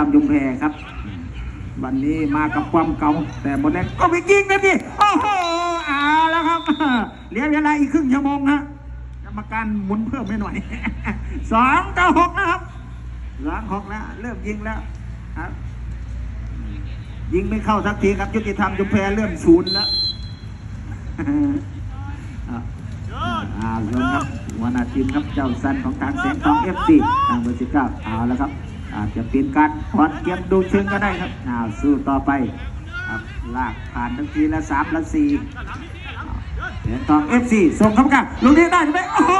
ตามยุมแพรครับ วันนี้มากับความเก่าแต่หมดแล้วก็ไปยิงนะพี่โอ้โหเอาแล้วครับเหลือเวลาอีกครึ่งชั่วโมงฮะกรรมการหมุนเพิ่มให้หน่อยสองต่อหกนะครับสองหกแล้วเริ่มยิงแล้วครับยิงไม่เข้าสักทีครับ ยุติธรรมยุมแพรเริ่มศูนย์แล้วอะอ่าลงครับหัวหน้าทีมครับเจ้าสันของทางแสงทองเอฟซีทางเบอร์สิบเก้าเอาแล้วครับ อาจจะเป็นการถอดเกมดูเชิงก็ได้ครับอ้าวสู้ต่อไปครับลากผ่านทั้งทีละสามละสี่แสงทองเอฟซีส่งเข้ามาลูกนี้ได้ไหมโอ้โห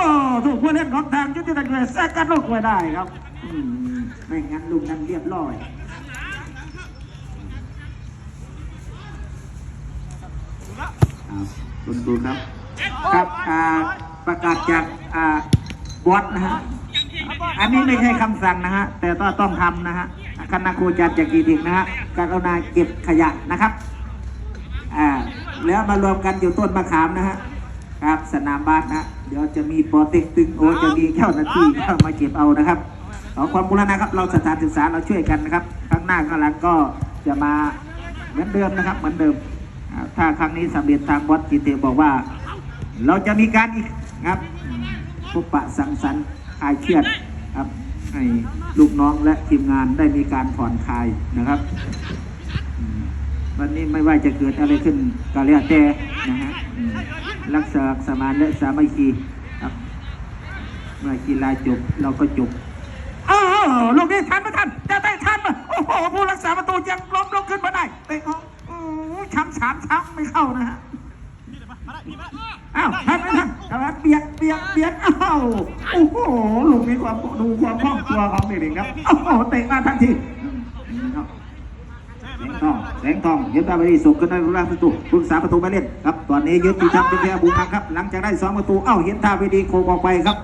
ถูกผู้เล่นของทางยุติธรรมแซกกันลูกไว้ได้ครับมไม่งั้นลูกนั้นเรียบร้อยครับคุณดูครับครับอ่าประกาศจากอ่าบอสนะฮะ อันนี้ไม่ใช่คำสั่งนะฮะ แต่ก็ต้องทำนะฮะคณะครูจารย์จากกีดิกนะฮะกรุณาเก็บขยะนะครับอ่าแล้วมารวมกันอยู่ต้นมะขามนะฮะ ครับสนามบ้านนะฮะเดี๋ยวจะมีปรเต็กตึงโอจะมีเจ้าหน้าที่เข้ามาเก็บเอานะครับขอความกรุณาครับ เราสถานศึกษาเราช่วยกันนะครับ ข้างหน้าข้างหลังก็จะมาเหมือนเดิมนะครับ เหมือนเดิมอ่าถ้าครั้งนี้สำเร็จทางวัดจิตเตบอกว่า เราจะมีการอีกครับพบปะสังสรรค์คลายเครียด ครับ ให้ลูกน้องและทีมงานได้มีการผ่อนคลายนะครับ วันนี้ไม่ว่าจะเกิดอะไรขึ้นก็แล้วแต่นะฮะรักษาสมานและสามัคคีครับเมื่อกีฬาจบเราก็จบอ้าวลูกนี้ทันไม่ทันจะได้ทันไหมโอ้โหผู้รักษาประตูยังล้มลงขึ้นมาได้เตะออกช้ำสามช้ำไม่เข้านะฮะ อ้าวทันไหมทันแต่ว่าเบียดเบียดเบียดอ้าวโอ้โหลูกนี้ความดูความคล่องตัวของเด็กๆครับโอ้โหเตะมาทันทีแสงทองแสงทองยึดตาไปที่ส่งขึ้นได้รูปร่างประตูรักษาประตูไม่เล่นครับ ตอนนี้ยึดที่ทัพเป็นแพ้บุญครับ หลังจากได้สองประตู เอ้าเห็นท่าไปดีโคกออกไปครับ